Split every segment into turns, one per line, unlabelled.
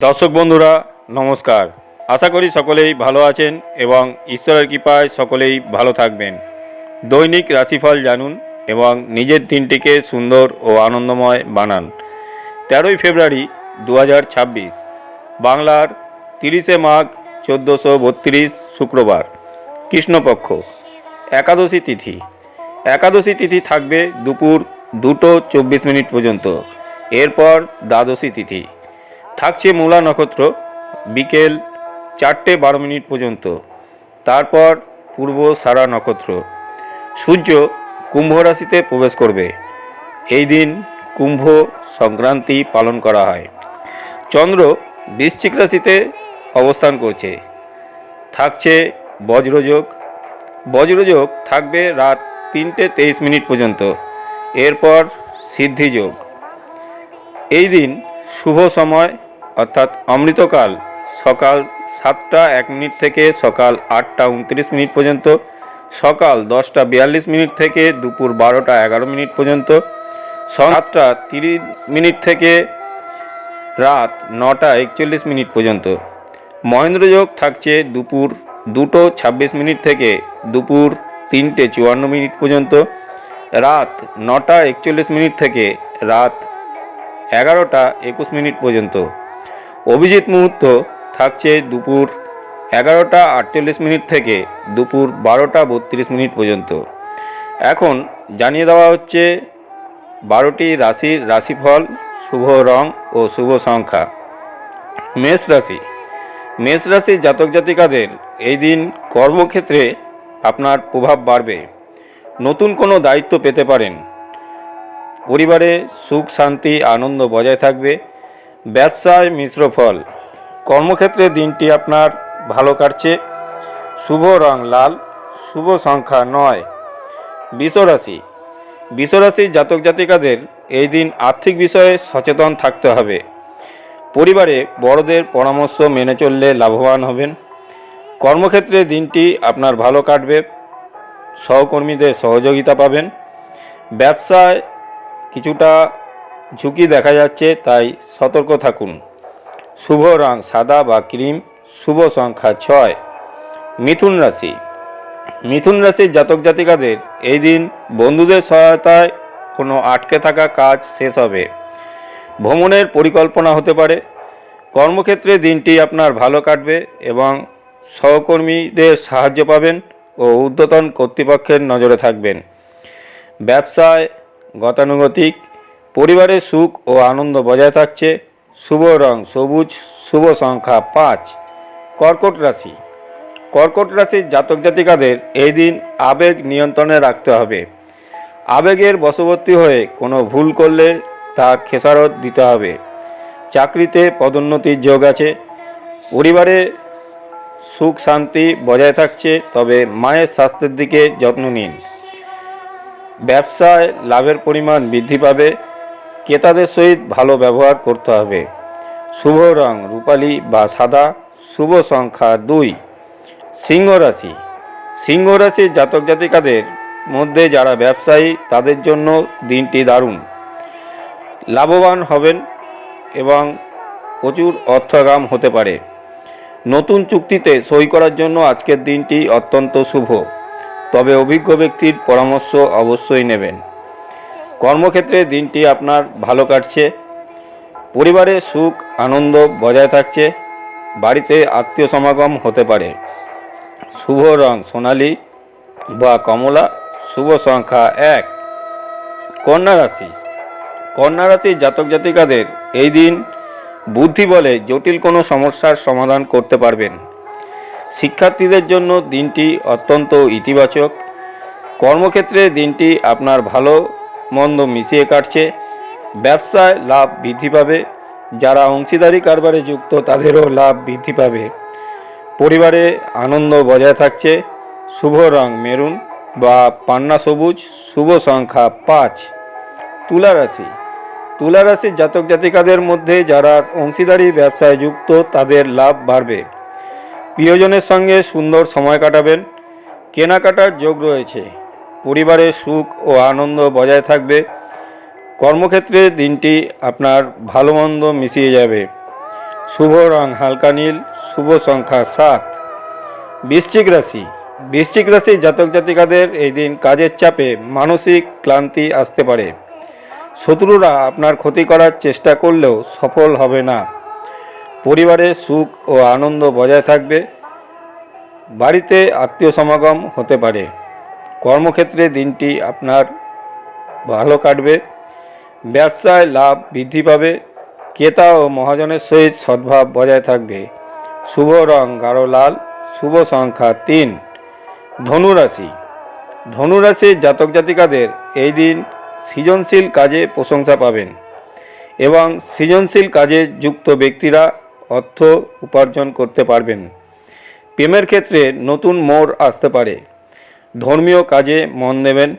দর্শক বন্ধুরা, নমস্কার। আশা করি সকলেই ভালো আছেন এবং ঈশ্বরের কৃপায় সকলেই ভালো থাকবেন। দৈনিক রাশিফল জানুন এবং নিজের দিনটিকে সুন্দর ও আনন্দময় বানান। তেরোই ফেব্রুয়ারি দু হাজার ছাব্বিশ, বাংলার তিরিশে মাঘ চোদ্দোশো বত্রিশ শুক্রবার, কৃষ্ণপক্ষ, একাদশী তিথি। একাদশী তিথি থাকবে দুপুর দুটো চব্বিশ মিনিট পর্যন্ত। এরপর দ্বাদশী তিথি। থাকছে মূলা নক্ষত্র বিকেল চারটে বারো মিনিট পর্যন্ত। তারপর পূর্ব সারা নক্ষত্র। সূর্য কুম্ভ রাশিতে প্রবেশ করবে। এই দিন কুম্ভ সংক্রান্তি পালন করা হয়। চন্দ্র বৃশ্চিক রাশিতে অবস্থান করছে। থাকছে বজ্রযোগ। বজ্রযোগ থাকবে রাত তিনটে তেইশ মিনিট পর্যন্ত। এরপর সিদ্ধিযোগ। এই দিন শুভ সময় অর্থাৎ অমৃতকাল সকাল সাতটা এক মিনিট থেকে সকাল আটটা উনত্রিশ মিনিট পর্যন্ত, সকাল দশটা বিয়াল্লিশ মিনিট থেকে দুপুর বারোটা এগারো মিনিট পর্যন্ত সাতটা তিরিশ মিনিট থেকে রাত নটা একচল্লিশ মিনিট পর্যন্ত। মহেন্দ্রযোগ থাকছে দুপুর দুটো ছাব্বিশ মিনিট থেকে দুপুর তিনটে চুয়ান্ন মিনিট পর্যন্ত, রাত নটা একচল্লিশ মিনিট থেকে রাত এগারোটা একুশ মিনিট পর্যন্ত। অভিজিৎ মুহূর্ত থাকছে দুপুর এগারোটা আটচল্লিশ মিনিট থেকে দুপুর বারোটা বত্রিশ মিনিট পর্যন্ত। এখন জানিয়ে দেওয়া হচ্ছে বারোটি রাশির রাশিফল, শুভ রং ও শুভ সংখ্যা। মেষ রাশি। মেষ রাশির জাতক জাতিকাদের এই দিন কর্মক্ষেত্রে আপনার প্রভাব বাড়বে। নতুন কোনো দায়িত্ব পেতে পারেন। পরিবারে সুখ, শান্তি, আনন্দ বজায় থাকবে। ব্যবসায় মিশ্র ফল। কর্মক্ষেত্রে দিনটি আপনার ভালো কাটছে। শুভ রং লাল, শুভ সংখ্যা নয়। বিশ্বরাশি। বিশ্বরাশির জাতক জাতিকাদের এই দিন আর্থিক বিষয়ে সচেতন থাকতে হবে। পরিবারে বড়দের পরামর্শ মেনে চললে লাভবান হবেন। কর্মক্ষেত্রে দিনটি আপনার ভালো কাটবে। সহকর্মীদের সহযোগিতা পাবেন। ব্যবসায় কিছুটা ঝুঁকি দেখা যাচ্ছে, তাই সতর্ক থাকুন। শুভ রং সাদা বা ক্রিম, শুভ সংখ্যা ছয়। মিথুন রাশি। মিথুন রাশির জাতক জাতিকাদের এই দিন বন্ধুদের সহায়তায় কোনো আটকে থাকা কাজ শেষ হবে। ভ্রমণের পরিকল্পনা হতে পারে। কর্মক্ষেত্রে দিনটি আপনার ভালো কাটবে এবং সহকর্মীদের সাহায্য পাবেন ও ঊর্ধ্বতন কর্তৃপক্ষের নজরে থাকবেন। ব্যবসায় গতানুগতিক পরিবারের সুখ ও আনন্দ বজায় থাকছে। শুভ রং সবুজ, শুভ সংখ্যা পাঁচ। কর্কট রাশি। কর্কট রাশির জাতক জাতিকাদের এই দিন আবেগ নিয়ন্ত্রণে রাখতে হবে। আবেগের বশবর্তী হয়ে কোনো ভুল করলে তার খেসারত দিতে হবে। চাকরিতে পদোন্নতির যোগ আছে। পরিবারে সুখ শান্তি বজায় থাকছে, তবে মায়ের স্বাস্থ্যের দিকে যত্ন নিন। ব্যবসায় লাভের পরিমাণ বৃদ্ধি পাবে। ক্রেতাদের সহিত ভালো ব্যবহার করতে হবে। শুভ রং রূপালী বা সাদা, শুভ সংখ্যা দুই। সিংহ রাশি। সিংহ রাশির জাতক জাতিকাদের মধ্যে যারা ব্যবসায়ী, তাদের জন্য দিনটি দারুণ। লাভবান হবেন এবং প্রচুর অর্থগাম হতে পারে। নতুন চুক্তিতে সই করার জন্য আজকের দিনটি অত্যন্ত শুভ। তবে অভিজ্ঞ ব্যক্তির পরামর্শ অবশ্যই নেবেন। কর্মক্ষেত্রে দিনটি আপনার ভালো কাটছে, পরিবারে সুখ, আনন্দ বজায় থাকছে, বাড়িতে আত্মীয় সমাগম হতে পারে। শুভ রং সোনালি বা কমলা, শুভ সংখ্যা এক। কন্যা রাশি। কন্যা রাশির জাতক জাতিকাদের এই দিন বুদ্ধি বলে জটিল কোনো সমস্যার সমাধান করতে পারবেন। শিক্ষার্থীদের জন্য দিনটি অত্যন্ত ইতিবাচক। কর্মক্ষেত্রে দিনটি আপনার ভালো মন্দ মিশিয়ে কাটছে। ব্যবসায় লাভ বৃদ্ধি পাবে। যারা অংশীদারি কারবারে যুক্ত, তাদেরও লাভ বৃদ্ধি পাবে। পরিবারে আনন্দ বজায় থাকছে। শুভ রং মেরুন বা পান্না সবুজ, শুভ সংখ্যা পাঁচ। তুলা রাশি। তুলা রাশির জাতক জাতিকাদের মধ্যে যারা অংশীদারি ব্যবসায় যুক্ত, তাদের লাভ বাড়বে। প্রিয়জনের সঙ্গে সুন্দর সময় কাটাবেন। কেনাকাটার যোগ রয়েছে। পরিবারের সুখ ও আনন্দ বজায় থাকবে। কর্মক্ষেত্রে দিনটি আপনার ভালো মন্দ মিশিয়ে যাবে। শুভ রং হালকা নীল, শুভ সংখ্যা সাত। বৃশ্চিক রাশি। বৃশ্চিক রাশি জাতক জাতিকাদের এই দিন কাজের চাপে মানসিক ক্লান্তি আসতে পারে। শত্রুরা আপনার ক্ষতি করার চেষ্টা করলেও সফল হবে না। পরিবারে সুখ ও আনন্দ বজায় থাকবে। বাড়িতে আত্মীয় সমাগম হতে পারে। কর্মক্ষেত্রে দিনটি আপনার ভালো কাটবে, ব্যবসায় লাভ বৃদ্ধি পাবে, ক্রেতা ও মহাজনের সহিত সদ্ভাব বজায় থাকবে। শুভ রং গাঢ় লাল, শুভ সংখ্যা তিন। ধনুরাশি। ধনুরাশির জাতক জাতিকাদের এই দিন সৃজনশীল কাজে প্রশংসা পাবেন এবং সৃজনশীল কাজে যুক্ত ব্যক্তিরা অর্থ উপার্জন করতে পারবেন। প্রেমের ক্ষেত্রে নতুন মোড় আসতে পারে। ধর্মীয় কাজে মন দেবেন।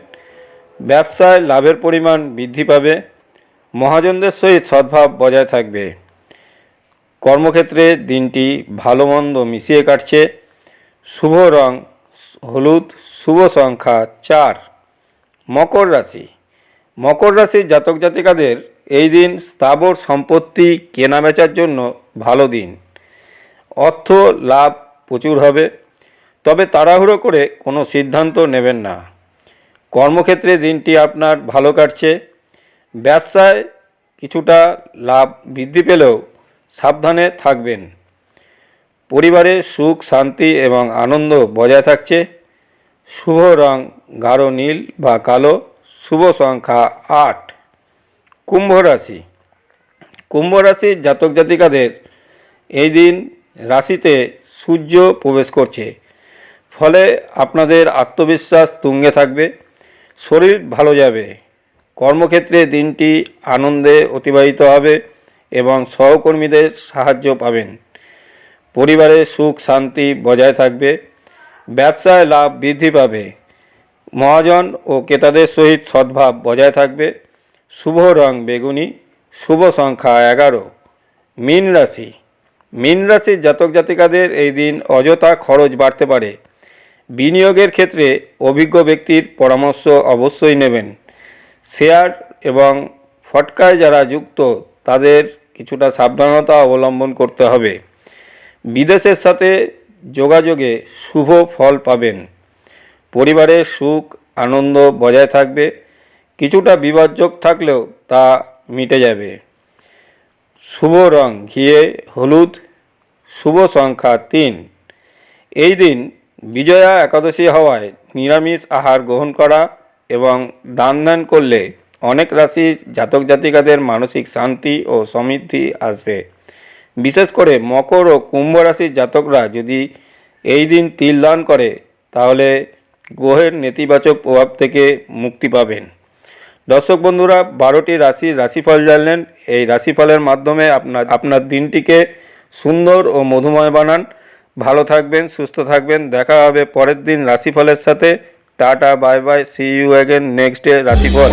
ব্যবসায় লাভের পরিমাণ বৃদ্ধি পাবে। মহাজনদের সহিত সদ্ভাব বজায় থাকবে। কর্মক্ষেত্রে দিনটি ভালো মন্দ মিশিয়ে কাটছে। শুভ রং, হলুদ, শুভ সংখ্যা চার। মকর রাশি। মকর রাশির জাতক জাতিকাদের এই দিন স্থাবর সম্পত্তি কেনাবেচার জন্য ভালো দিন। অর্থ লাভ প্রচুর হবে। তবে তাড়াহুড়ো করে কোনো সিদ্ধান্ত নেবেন না। কর্মক্ষেত্রে দিনটি আপনার ভালো কাটছে। ব্যবসায় কিছুটা লাভ বৃদ্ধি পেলেও সাবধানে থাকবেন। পরিবারে সুখ, শান্তি এবং আনন্দ বজায় থাকছে। শুভ রং গাঢ় নীল বা কালো, শুভ সংখ্যা আট। কুম্ভ রাশি। কুম্ভ রাশির জাতক জাতিকাদের এই দিন রাশিতে সূর্য প্রবেশ করছে। ফলে আপনাদের আত্মবিশ্বাস তুঙ্গে থাকবে, শরীর ভালো যাবে। কর্মক্ষেত্রে দিনটি আনন্দে অতিবাহিত হবে এবং সহকর্মীদের সাহায্য পাবেন। পরিবারে সুখ, শান্তি বজায় থাকবে, ব্যবসায় লাভ বৃদ্ধি পাবে, মহাজন ও ক্রেতাদের সহিত সদ্ভাব বজায় থাকবে, শুভ রং বেগুনি, শুভ সংখ্যা এগারো, মীন রাশি। মীন রাশির জাতক জাতিকাদের এই দিন অযথা খরচ বাড়তে পারে। বিনিয়োগের ক্ষেত্রে অভিজ্ঞ ব্যক্তির পরামর্শ অবশ্যই নেবেন। শেয়ার এবং ফটকায় যারা যুক্ত, তাদের কিছুটা সাবধানতা অবলম্বন করতে হবে। বিদেশের সাথে যোগাযোগে শুভ ফল পাবেন। পরিবারের সুখ, আনন্দ বজায় থাকবে। কিছুটা বিবাদযোগ থাকলেও তা মিটে যাবে। শুভ রং, ঘিয়ে, হলুদ, শুভ সংখ্যা তিন। এই দিন বিজয়া একাদশী হওয়ায় নিরামিষ আহার গ্রহণ করা এবং দান ধ্যান করলে অনেক রাশির জাতক জাতিকাদের মানসিক শান্তি ও সমৃদ্ধি আসবে। বিশেষ করে মকর ও কুম্ভ রাশির জাতকরা যদি এই দিন তিল দান করে, তাহলে গ্রহের নেতিবাচক প্রভাব থেকে মুক্তি পাবেন। দর্শক বন্ধুরা, বারোটি রাশির রাশিফল জানলেন। এই রাশিফলের মাধ্যমে আপনার আপনার দিনটিকে সুন্দর ও মধুময় বানান। ভালো থাকবেন, সুস্থ থাকবেন। দেখা হবে পরের দিন রাশিফলের সাথে। Tata, bye bye see you again next day রাশিফল।